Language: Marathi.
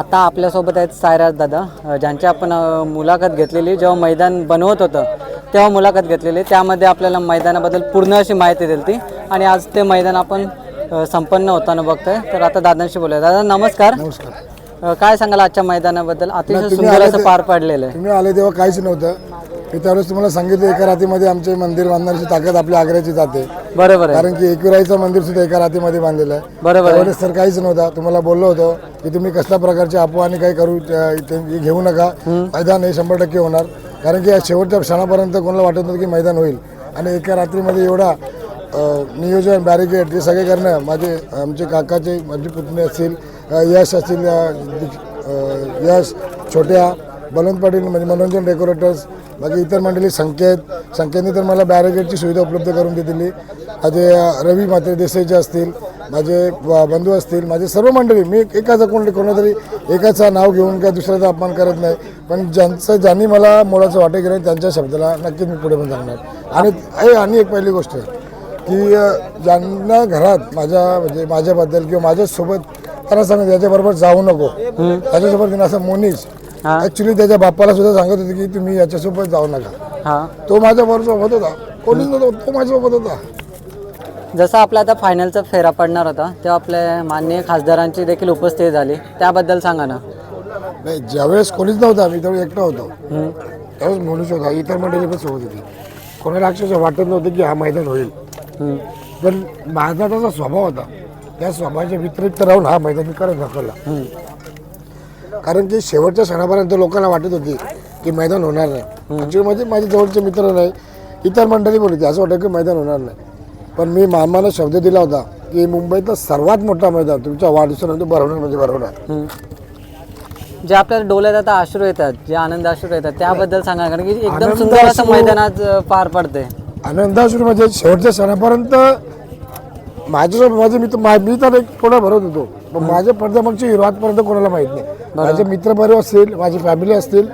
आता आपल्यासोबत आहेत सायराज दादा ज्यांची आपण मुलाखत घेतलेली जेव्हा मैदान बनवत होतं तेव्हा मुलाखत घेतलेली. त्यामध्ये आपल्याला मैदानाबद्दल पूर्ण अशी माहिती दिली ती आणि आज ते मैदान आपण संपन्न होताना बघतोय. तर आता दादांशी बोलूया. दादा नमस्कार. काय सांगाल आजच्या मैदानाबद्दल? अतिशय सुंदर असं पार पडलेलं आहे. तुम्ही आले तेव्हा काहीच नव्हतं. मी त्यावेळेस तुम्हाला सांगितलं एका रातीमध्ये आमचे मंदिर बांधण्याची ताकद आपल्या आग्र्याची जाते. बरोबर आहे. कारण की एकविराईचं मंदिर सुद्धा एका रातीमध्ये बांधलेलं आहे. बरोबर आहे. त्यावेळेस तर काहीच नव्हता. तुम्हाला बोललो होतो की तुम्ही कसल्या प्रकारचे अफवा आणि काही करू घेऊ नका. मैदान हे शंभर टक्के होणार. कारण की या शेवटच्या क्षणापर्यंत कोणाला वाटत नव्हतं की मैदान होईल. आणि एका रात्रीमध्ये एवढा अ, नियोजन बॅरिकेड हे सगळे करणं माझे आमचे काकाचे माझे पुतणे असतील अ, यश असतील अ, दीक्ष- अ, यश छोट्या बलवंत पाटील म्हणजे मनोरंजन डेकोरेटर्स बाकी इतर मंडळी संकेत संकेतने तर मला बॅरिकेडची सुविधा उपलब्ध करून दिलेली. माझे रवी म्हात्रे देसाईचे असतील माझे बंधू असतील माझे सर्व मंडळी मी एकाचा कोण कोणातरी एकाचं नाव घेऊन काय दुसऱ्याचा अपमान करत नाही. पण ज्यांचं ज्यांनी मला मुलाचं वाटे केलं त्यांच्या शब्दाला नक्कीच मी पुढे पण सांगणार. आणि हे आणि एक पहिली गोष्ट आहे की ज्यांना घरात माझ्या म्हणजे माझ्याबद्दल किंवा माझ्यासोबत त्यांना सांगत याच्याबरोबर जाऊ नको. त्याच्यासोबत त्यांना असं मोनीस हा. ऍक्च्युली त्याच्या बाप्पाला सुद्धा सांगत होते की तुम्ही याच्यासोबत जाऊ नका. हां. तो माझ्याबरोबर सोबत होता. कोणीच नव्हतं तो माझ्यासोबत होता. जसं आपला आता फायनलचा फेरा पडणार होता तेव्हा आपल्या माननीय खासदारांची देखील उपस्थिती झाली. त्याबद्दल सांगा ना. नाही ज्यावेळेस कोणीच नव्हता मी त्यावेळेस एकटा होतो. हम्म. त्यावेळेस मनुष्य होता इतर मंडळी पण सोबत होती. कोणाला अक्षरशः वाटत नव्हतं की हा मैदान होईल. हम्म. पण माझा तसा स्वभाव होता. त्या स्वभावाच्या विपरीत राहून हा मैदान मी करत दाखवला. हम्म. कारण की शेवटच्या क्षणापर्यंत लोकांना वाटत होती की मैदान होणार नाही. म्हणजे माझे जवळचे मित्र नाही इतर मंडळी पण होती. असं वाटतं की मैदान होणार नाही. पण मी मामाला शब्द दिला होता की मुंबईतला सर्वात मोठा मैदान तुमच्या वाढदिवसानंतर भरवणार म्हणजे भरवणार. जे आपल्याला डोळ्यात आता अश्रू येतात जे आनंद अश्रू येतात त्याबद्दल सांगा. कारण की एकदम सुंदर असं अश्रू- मैदान आज अ, पार पडते आनंदाश्रू म्हणजे शेवटच्या क्षणापर्यंत माझ्यासोबत माझे मित्र मा- मी तर एक थोडा भरत होतो. पण माझ्या पडद्यामागची हिरवातपर्यंत कोणाला माहीत नाही. माझे मित्र बरे असतील माझी फॅमिली असतील